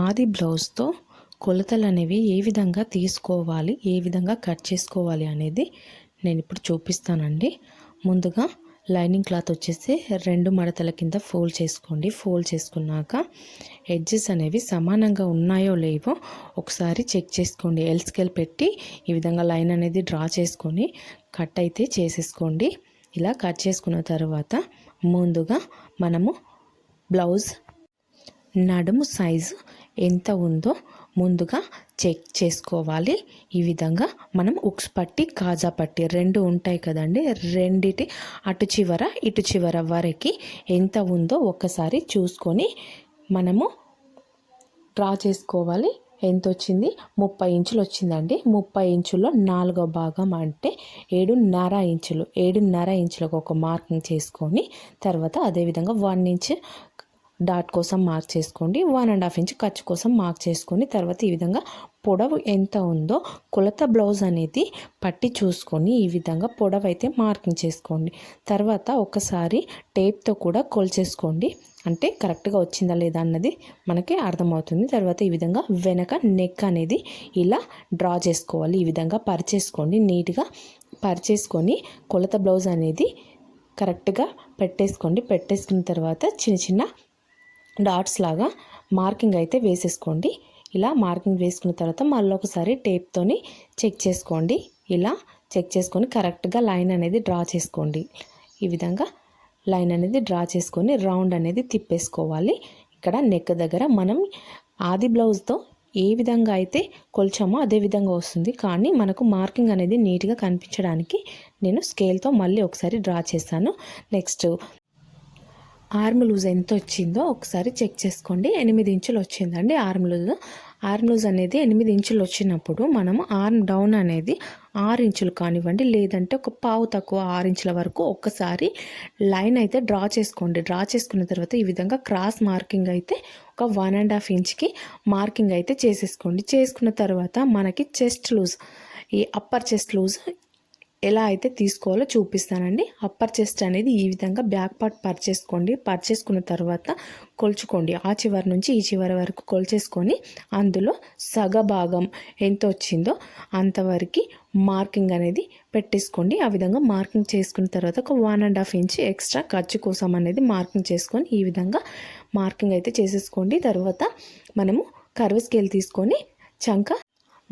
ఆది బ్లౌజ్తో కొలతలు అనేవి ఏ విధంగా తీసుకోవాలి ఏ విధంగా కట్ చేసుకోవాలి అనేది నేను ఇప్పుడు చూపిస్తానండి. ముందుగా లైనింగ్ క్లాత్ వచ్చేసి రెండు మడతల కింద ఫోల్డ్ చేసుకోండి. ఫోల్డ్ చేసుకున్నాక ఎడ్జెస్ అనేవి సమానంగా ఉన్నాయో లేవో ఒకసారి చెక్ చేసుకోండి. ఎల్ స్కేల్ పెట్టి ఈ విధంగా లైన్ అనేది డ్రా చేసుకొని కట్ అయితే చేసేసుకోండి. ఇలా కట్ చేసుకున్న తర్వాత ముందుగా మనము బ్లౌజ్ నడుము సైజు ఎంత ఉందో ముందుగా చెక్ చేసుకోవాలి. ఈ విధంగా మనం ఉక్స్ పట్టి కాజా పట్టి రెండు ఉంటాయి కదండి. రెండిటి అటు చివర ఇటు చివర వరకు ఎంత ఉందో ఒక్కసారి చూసుకొని మనము డ్రా చేసుకోవాలి. ఎంత వచ్చింది? ముప్పై ఇంచులు వచ్చిందండి. ముప్పై ఇంచుల్లో నాలుగో భాగం అంటే ఏడున్నర ఇంచులు. ఏడున్నర ఇంచులకు ఒక మార్కింగ్ చేసుకొని తర్వాత అదేవిధంగా వన్ ఇంచ్ డాట్ కోసం మార్క్ చేసుకోండి. వన్ అండ్ హాఫ్ ఇంచ్ ఖర్చు కోసం మార్క్ చేసుకొని తర్వాత ఈ విధంగా పొడవు ఎంత ఉందో కొలత బ్లౌజ్ అనేది పట్టి చూసుకొని ఈ విధంగా పొడవు అయితే మార్కింగ్ చేసుకోండి. తర్వాత ఒకసారి టేప్తో కూడా కొలిచేసుకోండి. అంటే కరెక్ట్గా వచ్చిందా లేదా అన్నది మనకి అర్థమవుతుంది. తర్వాత ఈ విధంగా వెనక నెక్ అనేది ఇలా డ్రా చేసుకోవాలి. ఈ విధంగా పరిచేసుకోండి. నీట్గా పరిచేసుకొని కొలత బ్లౌజ్ అనేది కరెక్ట్గా పెట్టేసుకోండి. పెట్టేసుకున్న తర్వాత చిన్న చిన్న డాట్స్ లాగా మార్కింగ్ అయితే వేసేసుకోండి. ఇలా మార్కింగ్ వేసుకున్న తర్వాత మళ్ళీ ఒకసారి టేప్తోని చెక్ చేసుకోండి. ఇలా చెక్ చేసుకొని కరెక్ట్గా లైన్ అనేది డ్రా చేసుకోండి. ఈ విధంగా లైన్ అనేది డ్రా చేసుకొని రౌండ్ అనేది తిప్పేసుకోవాలి. ఇక్కడ నెక్ దగ్గర మనం ఆది బ్లౌజ్తో ఏ విధంగా అయితే కొలిచామో అదే విధంగా వస్తుంది. కానీ మనకు మార్కింగ్ అనేది నీట్గా కనిపించడానికి నేను స్కేల్తో మళ్ళీ ఒకసారి డ్రా చేశాను నెక్స్ట్ ఆర్మ్ లూజ్ ఎంత వచ్చిందో ఒకసారి చెక్ చేసుకోండి. ఎనిమిది ఇంచులు వచ్చిందండి ఆర్మ్ లూజ్. ఆర్మ్ లూజ్ అనేది ఎనిమిది ఇంచులు వచ్చినప్పుడు మనం ఆర్మ్ డౌన్ అనేది ఆరు ఇంచులు కానివ్వండి లేదంటే ఒక పావు తక్కువ ఆరు ఇంచుల వరకు ఒక్కసారి లైన్ అయితే డ్రా చేసుకోండి. డ్రా చేసుకున్న తర్వాత ఈ విధంగా క్రాస్ మార్కింగ్ అయితే ఒక వన్ అండ్ హాఫ్ ఇంచ్కి మార్కింగ్ అయితే చేసేసుకోండి. చేసుకున్న తర్వాత మనకి చెస్ట్ లూజ్ ఈ అప్పర్ చెస్ట్ లూజ్ ఎలా అయితే తీసుకోవాలో చూపిస్తానండి. అప్పర్ చెస్ట్ అనేది ఈ విధంగా బ్యాక్ పార్ట్ పర్చేసుకోండి. పర్చేసుకున్న తర్వాత కొలుచుకోండి. ఆ చివరి నుంచి ఈ చివరి వరకు కొలిచేసుకొని అందులో సగ భాగం ఎంత వచ్చిందో అంతవరకు మార్కింగ్ అనేది పెట్టేసుకోండి. ఆ విధంగా మార్కింగ్ చేసుకున్న తర్వాత ఒక one and half inch extra ఖర్చు కోసం అనేది మార్కింగ్ చేసుకొని ఈ విధంగా మార్కింగ్ అయితే చేసేసుకోండి. తర్వాత మనము కర్వ్ స్కేల్ తీసుకొని చంక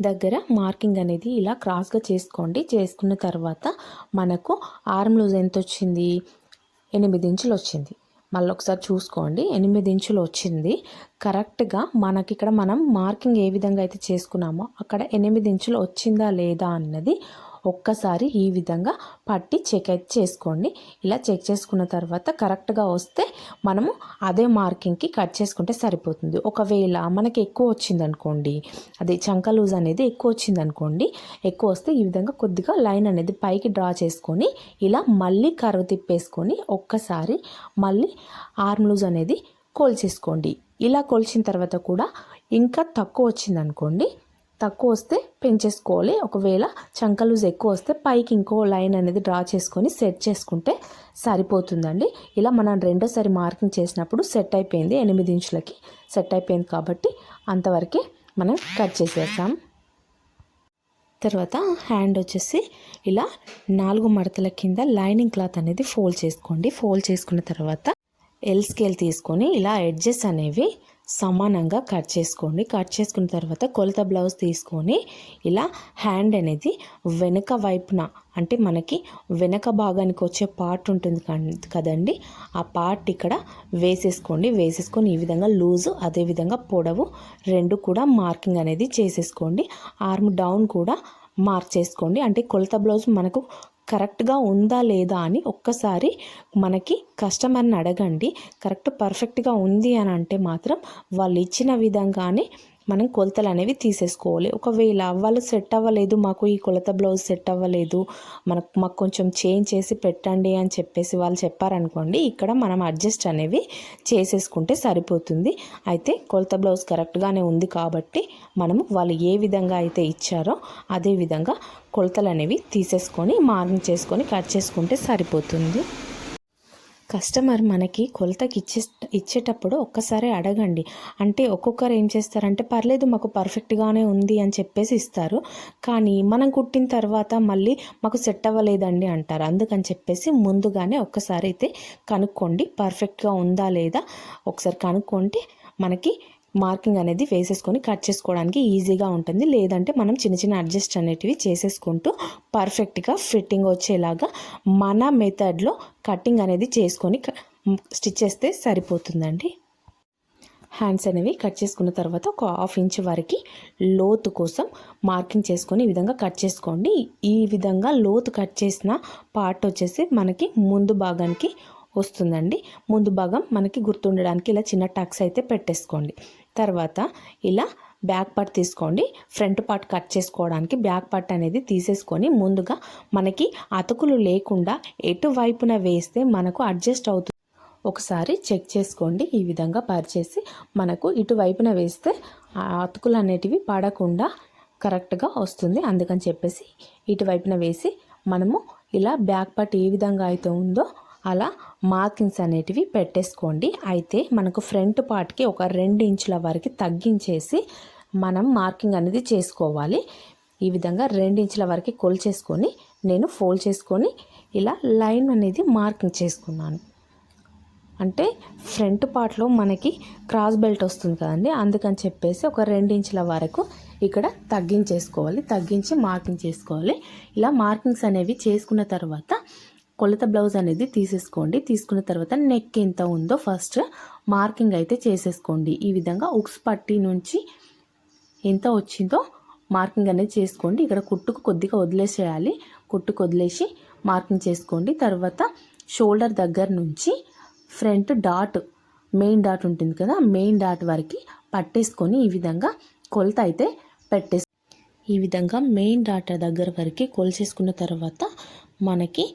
దగ్గర మార్కింగ్ అనేది ఇలా క్రాస్గా చేసుకోండి. చేసుకున్న తర్వాత మనకు ఆర్మ్ లూజ్ ఎంత వచ్చింది? ఎనిమిది ఇంచులు వచ్చింది. మళ్ళీ ఒకసారి చూసుకోండి. ఎనిమిది ఇంచులు వచ్చింది. కరెక్ట్గా మనకి ఇక్కడ మనం మార్కింగ్ ఏ విధంగా అయితే చేసుకున్నామో అక్కడ ఎనిమిది ఇంచులు వచ్చిందా లేదా అన్నది ఒక్కసారి ఈ విధంగా పట్టి చెక్ చేసుకోండి. ఇలా చెక్ చేసుకున్న తర్వాత కరెక్ట్గా వస్తే మనము అదే మార్కింగ్కి కట్ చేసుకుంటే సరిపోతుంది. ఒకవేళ మనకి ఎక్కువ వచ్చింది అనుకోండి అదే చంక లూజ్ అనేది ఎక్కువ వచ్చింది అనుకోండి ఎక్కువ వస్తే ఈ విధంగా కొద్దిగా లైన్ అనేది పైకి డ్రా చేసుకొని ఇలా మళ్ళీ కర్వ్ తిప్పేసుకొని ఒక్కసారి మళ్ళీ ఆర్మ్ లూజ్ అనేది కోల్చేసుకోండి. ఇలా కొలిచిన తర్వాత కూడా ఇంకా తక్కువ వచ్చింది అనుకోండి తక్కువ వస్తే పెంచేసుకోవాలి. ఒకవేళ చంక లూజ్ ఎక్కువ వస్తే పైకి ఇంకో లైన్ అనేది డ్రా చేసుకొని సెట్ చేసుకుంటే సరిపోతుందండి. ఇలా మనం రెండోసారి మార్కింగ్ చేసినప్పుడు సెట్ అయిపోయింది ఎనిమిది ఇంచులకి. సెట్ అయిపోయింది కాబట్టి అంతవరకే మనం కట్ చేసేస్తాం తర్వాత హ్యాండ్ వచ్చేసి ఇలా నాలుగు మడతల కింద లైనింగ్ క్లాత్ అనేది ఫోల్డ్ చేసుకోండి. ఫోల్డ్ చేసుకున్న తర్వాత ఎల్ స్కేల్ తీసుకొని ఇలా ఎడ్జెస్ అనేవి సమానంగా కట్ చేసుకోండి. కట్ చేసుకున్న తర్వాత కొలత బ్లౌజ్ తీసుకొని ఇలా హ్యాండ్ అనేది వెనుక వైపున అంటే మనకి వెనక భాగానికి వచ్చే పార్ట్ ఉంటుంది కదండి. ఆ పార్ట్ ఇక్కడ వేసేసుకోండి. వేసేసుకొని ఈ విధంగా లూజు అదేవిధంగా పొడవు రెండు కూడా మార్కింగ్ అనేది చేసేసుకోండి. ఆర్మ్ డౌన్ కూడా మార్క్ చేసుకోండి అంటే కొలత బ్లౌజ్ మనకు కరెక్ట్గా ఉందా లేదా అని ఒక్కసారి మనకి కస్టమర్ని అడగండి. కరెక్ట్ పర్ఫెక్ట్గా ఉంది అని అంటే మాత్రం వాళ్ళు ఇచ్చిన విధంగానే మనం కొలతలు అనేవి తీసేసుకోవాలి. ఒకవేళ వాళ్ళు సెట్ అవ్వలేదు మాకు ఈ కొలత బ్లౌజ్ సెట్ అవ్వలేదు మనకు మాకు కొంచెం చేంజ్ చేసి పెట్టండి అని చెప్పేసి వాళ్ళు చెప్పారనుకోండి ఇక్కడ మనం అడ్జస్ట్ అనేవి చేసేసుకుంటే సరిపోతుంది. అయితే కొలత బ్లౌజ్ కరెక్ట్గానే ఉంది కాబట్టి మనము వాళ్ళు ఏ విధంగా అయితే ఇచ్చారో అదే విధంగా కొలతలు అనేవి తీసేసుకొని మార్నింగ్ చేసుకొని కట్ చేసుకుంటే సరిపోతుంది. కస్టమర్ మనకి కొలతకి ఇచ్చే ఇచ్చేటప్పుడు ఒక్కసారి అడగండి. అంటే ఒక్కొక్కరు ఏం చేస్తారంటే పర్లేదు మాకు పర్ఫెక్ట్గానే ఉంది అని చెప్పేసి ఇస్తారు. కానీ మనం కుట్టిన తర్వాత మళ్ళీ మాకు సెట్ అవ్వలేదండి అంటారు. అందుకని చెప్పేసి ముందుగానే ఒక్కసారి అయితే కనుక్కోండి పర్ఫెక్ట్గా ఉందా లేదా? ఒకసారి కనుక్కుంటే మనకి మార్కింగ్ అనేది వేసేసుకొని కట్ చేసుకోవడానికి ఈజీగా ఉంటుంది. లేదంటే మనం చిన్న చిన్న అడ్జస్ట్ అనేటివి చేసేసుకుంటూ పర్ఫెక్ట్గా ఫిట్టింగ్ వచ్చేలాగా మన మెథడ్లో కటింగ్ అనేది చేసుకొని స్టిచ్ చేస్తే సరిపోతుందండి. హ్యాండ్స్ అనేవి కట్ చేసుకున్న తర్వాత ఒక హాఫ్ ఇంచ్ వరకు లోతు కోసం మార్కింగ్ చేసుకొని ఈ విధంగా కట్ చేసుకోండి. ఈ విధంగా లోతు కట్ చేసిన పార్ట్ వచ్చేసి మనకి ముందు భాగానికి వస్తుందండి. ముందు భాగం మనకి గుర్తుండడానికి ఇలా చిన్న టక్స్ అయితే పెట్టేసుకోండి. తర్వాత ఇలా బ్యాక్ పార్ట్ తీసుకోండి. ఫ్రంట్ పార్ట్ కట్ చేసుకోవడానికి బ్యాక్ పార్ట్ అనేది తీసేసుకొని ముందుగా మనకి అతుకులు లేకుండా ఎటువైపున వేస్తే మనకు అడ్జస్ట్ అవుతుంది ఒకసారి చెక్ చేసుకోండి. ఈ విధంగా పరిచేసి మనకు ఇటువైపున వేస్తే అతుకులు అనేటివి పడకుండా కరెక్ట్గా వస్తుంది. అందుకని చెప్పేసి ఇటువైపున వేసి మనము ఇలా బ్యాక్ పార్ట్ ఏ విధంగా అయితే ఉందో అలా మార్కింగ్స్ అనేటివి పెట్టేసుకోండి. అయితే మనకు ఫ్రంట్ పార్ట్కి ఒక రెండు ఇంచుల వరకు తగ్గించేసి మనం మార్కింగ్ అనేది చేసుకోవాలి. ఈ విధంగా రెండించుల వరకు కొలిచేసుకొని నేను ఫోల్డ్ చేసుకొని ఇలా లైన్ అనేది మార్కింగ్ చేసుకున్నాను. అంటే ఫ్రంట్ పార్ట్లో మనకి క్రాస్ బెల్ట్ వస్తుంది కదండి. అందుకని చెప్పేసి ఒక రెండించుల వరకు ఇక్కడ తగ్గించేసుకోవాలి. తగ్గించి మార్కింగ్ చేసుకోవాలి. ఇలా మార్కింగ్స్ అనేవి చేసుకున్న తర్వాత కొలత బ్లౌజ్ అనేది తీసేసుకోండి. తీసుకున్న తర్వాత నెక్ ఎంత ఉందో ఫస్ట్ మార్కింగ్ అయితే చేసేసుకోండి. ఈ విధంగా ఉక్స్ పట్టి నుంచి ఎంత వచ్చిందో మార్కింగ్ అనేది చేసుకోండి. ఇక్కడ కుట్టుకు కొద్దిగా వదిలేసేయాలి. కుట్టుకు వదిలేసి మార్కింగ్ చేసుకోండి. తర్వాత షోల్డర్ దగ్గర నుంచి ఫ్రంట్ డాట్ మెయిన్ డాట్ ఉంటుంది కదా మెయిన్ డాట్ వరకు పట్టేసుకొని ఈ విధంగా కొలత అయితే పెట్టేసి ఈ విధంగా మెయిన్ డాట్ దగ్గర వరకు కొలిసేసుకున్న తర్వాత మనకి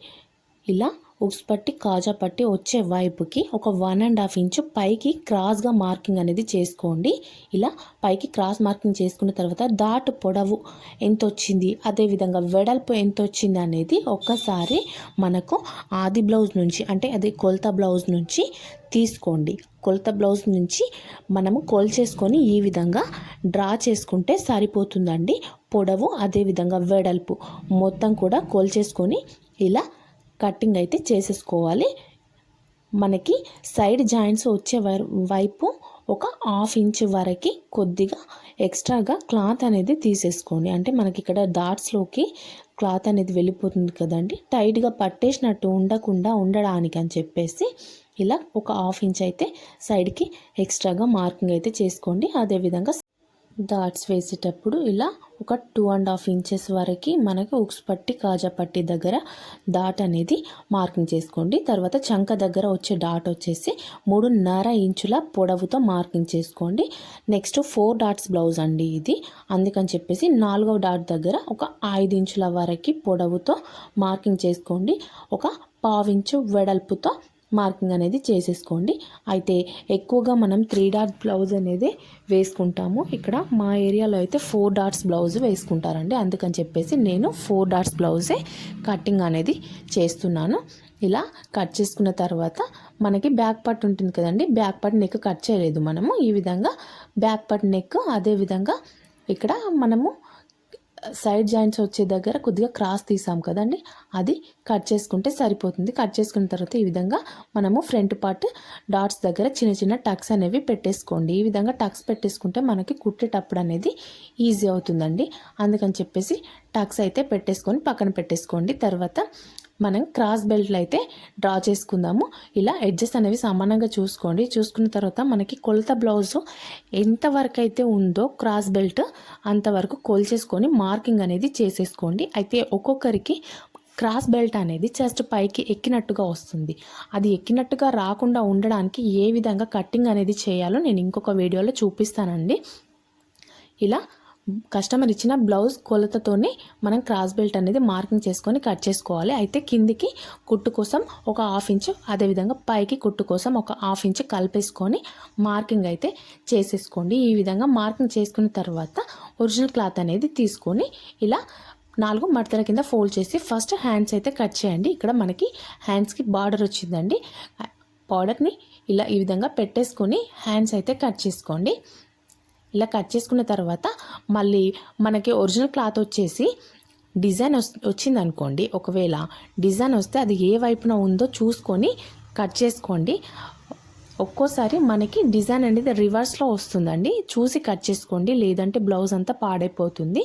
ఇలా ఉక్స్ పట్టి కాజా పట్టి వచ్చే వైపుకి ఒక వన్ అండ్ హాఫ్ ఇంచు పైకి క్రాస్గా మార్కింగ్ అనేది చేసుకోండి. ఇలా పైకి క్రాస్ మార్కింగ్ చేసుకున్న తర్వాత దాటు పొడవు ఎంత వచ్చింది అదేవిధంగా వెడల్పు ఎంత వచ్చింది అనేది ఒక్కసారి మనకు ఆది బ్లౌజ్ నుంచి అంటే అది కొలత బ్లౌజ్ నుంచి తీసుకోండి. కొలత బ్లౌజ్ నుంచి మనము కొల్చేసుకొని ఈ విధంగా డ్రా చేసుకుంటే సరిపోతుందండి. పొడవు అదేవిధంగా వెడల్పు మొత్తం కూడా కొల్చేసుకొని ఇలా కటింగ్ అయితే చేసేసుకోవాలి. మనకి సైడ్ జాయింట్స్ వచ్చే వైపు ఒక హాఫ్ ఇంచ్ వరకు కొద్దిగా ఎక్స్ట్రాగా క్లాత్ అనేది తీసేసుకోండి. అంటే మనకి ఇక్కడ డాట్స్లోకి క్లాత్ అనేది వెళ్ళిపోతుంది కదండి. టైట్గా పట్టేసినట్టు ఉండకుండా ఉండడానికి అని చెప్పేసి ఇలా ఒక హాఫ్ ఇంచ్ అయితే సైడ్కి ఎక్స్ట్రాగా మార్కింగ్ అయితే చేసుకోండి. అదేవిధంగా డాట్స్ వేసేటప్పుడు ఇలా ఒక టూ అండ్ హాఫ్ ఇంచెస్ వరకు మనకి ఉక్స్ పట్టి కాజా పట్టి దగ్గర డాట్ అనేది మార్కింగ్ చేసుకోండి. తర్వాత చంక దగ్గర వచ్చే డాట్ వచ్చేసి మూడున్నర ఇంచుల పొడవుతో మార్కింగ్ చేసుకోండి. నెక్స్ట్ ఫోర్ డాట్స్ బ్లౌజ్ అండి ఇది. అందుకని చెప్పేసి నాలుగవ డాట్ దగ్గర ఒక ఐదు ఇంచుల వరకు పొడవుతో మార్కింగ్ చేసుకోండి. ఒక పావించు వెడల్పుతో మార్కింగ్ అనేది చేసేసుకోండి. అయితే ఎక్కువగా మనం త్రీ డాట్ బ్లౌజ్ అనేది వేసుకుంటాము. ఇక్కడ మా ఏరియాలో అయితే ఫోర్ డాట్స్ బ్లౌజ్ వేసుకుంటారండి. అందుకని చెప్పేసి నేను ఫోర్ డాట్స్ బ్లౌజే కటింగ్ అనేది చేస్తున్నాను. ఇలా కట్ చేసుకున్న తర్వాత మనకి బ్యాక్ పార్ట్ ఉంటుంది కదండి. బ్యాక్ పార్ట్ నెక్ కట్ చేయలేదు మనము. ఈ విధంగా బ్యాక్ పార్ట్ నెక్ అదేవిధంగా ఇక్కడ మనము సైడ్ జాయింట్స్ వచ్చే దగ్గర కొద్దిగా క్రాస్ తీసాం కదండి. అది కట్ చేసుకుంటే సరిపోతుంది. కట్ చేసుకున్న తర్వాత ఈ విధంగా మనము ఫ్రంట్ పార్ట్ డాట్స్ దగ్గర చిన్న చిన్న టక్స్ అనేవి పెట్టేసుకోండి. ఈ విధంగా టక్స్ పెట్టేసుకుంటే మనకి కుట్టేటప్పుడు అనేది ఈజీ అవుతుందండి. అందుకని చెప్పేసి టక్స్ అయితే పెట్టేసుకొని పక్కన పెట్టేసుకోండి. తర్వాత మనం క్రాస్ బెల్ట్లు అయితే డ్రా చేసుకుందాము. ఇలా ఎడ్జెస్ అనేవి సమానంగా చూసుకోండి. చూసుకున్న తర్వాత మనకి కొలత బ్లౌజ్ ఎంతవరకు అయితే ఉందో క్రాస్ బెల్ట్ అంతవరకు కొల్చేసుకొని మార్కింగ్ అనేది చేసేసుకోండి. అయితే ఒక్కొక్కరికి క్రాస్ బెల్ట్ అనేది జస్ట్ పైకి ఎక్కినట్టుగా వస్తుంది. అది ఎక్కినట్టుగా రాకుండా ఉండడానికి ఏ విధంగా కట్టింగ్ అనేది చేయాలో నేను ఇంకొక వీడియోలో చూపిస్తానండి. ఇలా కస్టమర్ ఇచ్చిన బ్లౌజ్ కొలతతోనే మనం క్రాస్ బెల్ట్ అనేది మార్కింగ్ చేసుకొని కట్ చేసుకోవాలి. అయితే కిందికి కుట్టు కోసం ఒక హాఫ్ ఇంచు అదేవిధంగా పైకి కుట్టు కోసం ఒక హాఫ్ ఇంచు కలిపేసుకొని మార్కింగ్ అయితే చేసేసుకోండి. ఈ విధంగా మార్కింగ్ చేసుకున్న తర్వాత ఒరిజినల్ క్లాత్ అనేది తీసుకొని ఇలా నాలుగు మడతల కింద ఫోల్డ్ చేసి ఫస్ట్ హ్యాండ్స్ అయితే కట్ చేయండి. ఇక్కడ మనకి హ్యాండ్స్కి బార్డర్ వచ్చిందండి. బార్డర్ని ఇలా ఈ విధంగా పెట్టేసుకొని హ్యాండ్స్ అయితే కట్ చేసుకోండి. ఇలా కట్ చేసుకున్న తర్వాత మళ్ళీ మనకి ఒరిజినల్ క్లాత్ వచ్చేసి డిజైన్ వచ్చింది అనుకోండి ఒకవేళ డిజైన్ వస్తే అది ఏ వైపున ఉందో చూసుకొని కట్ చేసుకోండి. ఒక్కోసారి మనకి డిజైన్ అనేది రివర్స్లో వస్తుందండి. చూసి కట్ చేసుకోండి లేదంటే బ్లౌజ్ అంతా పాడైపోతుంది.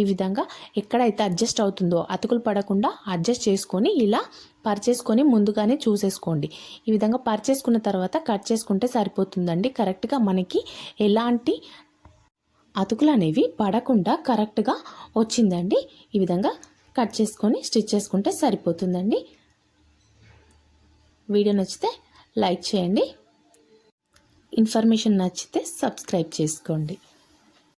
ఈ విధంగా ఎక్కడైతే అడ్జస్ట్ అవుతుందో అతుకులు పడకుండా అడ్జస్ట్ చేసుకొని ఇలా పరిచేసుకొని ముందుగానే చూసేసుకోండి. ఈ విధంగా పరిచేసుకున్న తర్వాత కట్ చేసుకుంటే సరిపోతుందండి. కరెక్ట్గా మనకి ఎలాంటి అతుకులు అనేవి పడకుండా కరెక్ట్గా వచ్చిందండి. ఈ విధంగా కట్ చేసుకొని స్టిచ్ చేసుకుంటే సరిపోతుందండి. వీడియో నచ్చితే లైక్ చేయండి. ఇన్ఫర్మేషన్ నచ్చితే సబ్స్క్రైబ్ చేసుకోండి.